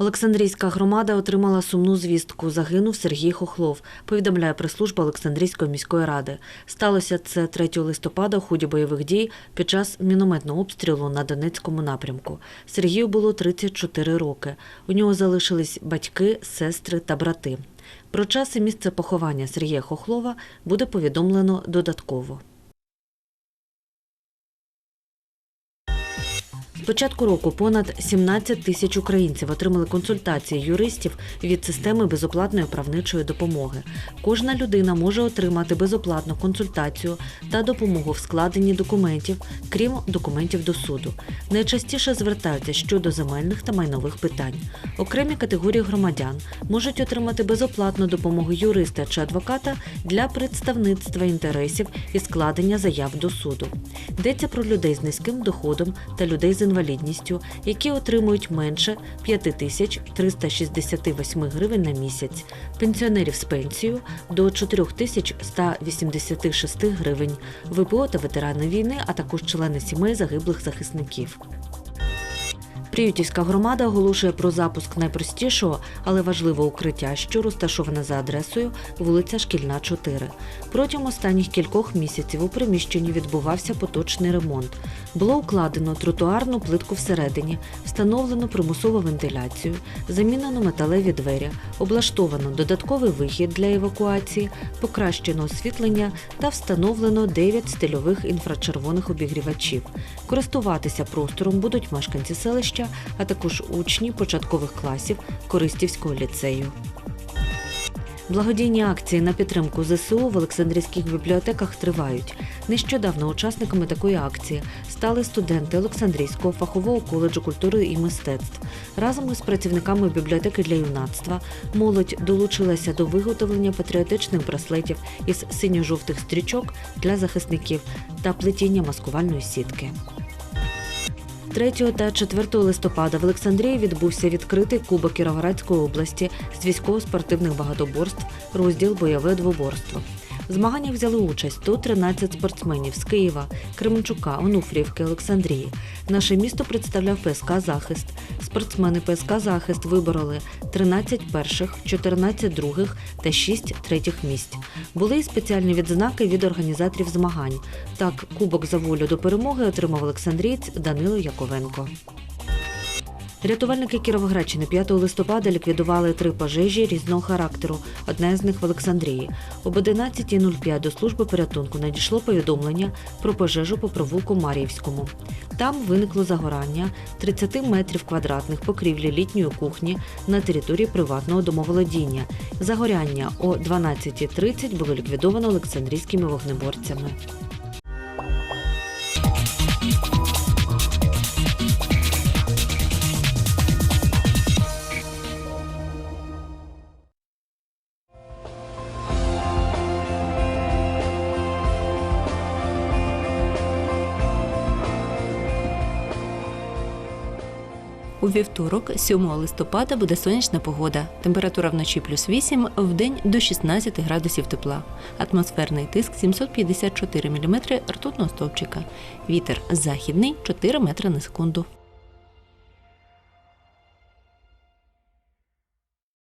Олександрійська громада отримала сумну звістку. Загинув Сергій Хохлов. Повідомляє прес-служба Олександрійської міської ради. Сталося це 3 листопада у ході бойових дій під час мінометного обстрілу на Донецькому напрямку. Сергію було 34 роки. У нього залишились батьки, сестри та брати. Про час і місце поховання Сергія Хохлова буде повідомлено додатково. З початку року понад 17 тисяч українців отримали консультації юристів від системи безоплатної правничої допомоги. Кожна людина може отримати безоплатну консультацію та допомогу в складенні документів, крім документів до суду. Найчастіше звертаються щодо земельних та майнових питань. Окремі категорії громадян можуть отримати безоплатну допомогу юриста чи адвоката для представництва інтересів і складення заяв до суду. Йдеться про людей з низьким доходом та людей з інвалідністю, які отримують менше 5368 гривень на місяць, пенсіонерів з пенсією до 4186 гривень, ВПО та ветерани війни, а також члени сімей загиблих захисників. Приютівська громада оголошує про запуск найпростішого, але важливого укриття, що розташоване за адресою вулиця Шкільна, 4. Протягом останніх кількох місяців у приміщенні відбувався поточний ремонт. Було укладено тротуарну плитку всередині, встановлено примусову вентиляцію, замінено металеві двері, облаштовано додатковий вихід для евакуації, покращено освітлення та встановлено 9 стильових інфрачервоних обігрівачів. Користуватися простором будуть мешканці селища, а також учні початкових класів Користівського ліцею. Благодійні акції на підтримку ЗСУ в Олександрійських бібліотеках тривають. Нещодавно учасниками такої акції стали студенти Олександрійського фахового коледжу культури і мистецтв. Разом із працівниками бібліотеки для юнацтва молодь долучилася до виготовлення патріотичних браслетів із синьо-жовтих стрічок для захисників та плетіння маскувальної сітки. 3 та 4 листопада в Олександрії відбувся відкритий Кубок Кіровоградської області з військово-спортивних багатоборств, розділ бойове двоборство. В змаганнях взяли участь 113 спортсменів з Києва, Кременчука, Онуфріївки, Олександрії. Наше місто представляв ПСК Захист. Спортсмени ПСК Захист вибороли 13 перших, 14 других та 6 третіх місць. Були й спеціальні відзнаки від організаторів змагань. Так, Кубок за волю до перемоги отримав Олександрієць Данило Яковенко. Рятувальники Кіровоградщини 5 листопада ліквідували три пожежі різного характеру. Одна з них в Олександрії. Об 11.05 до служби порятунку надійшло повідомлення про пожежу по провулку Мар'ївському. Там виникло загорання 30 метрів квадратних покрівлі літньої кухні на території приватного домоволодіння. Загоряння о 12.30 було ліквідовано олександрійськими вогнеборцями. У вівторок, 7 листопада, буде сонячна погода. Температура вночі плюс 8, вдень до 16 градусів тепла. Атмосферний тиск 754 мм ртутного стовпчика. Вітер західний 4 метри на секунду.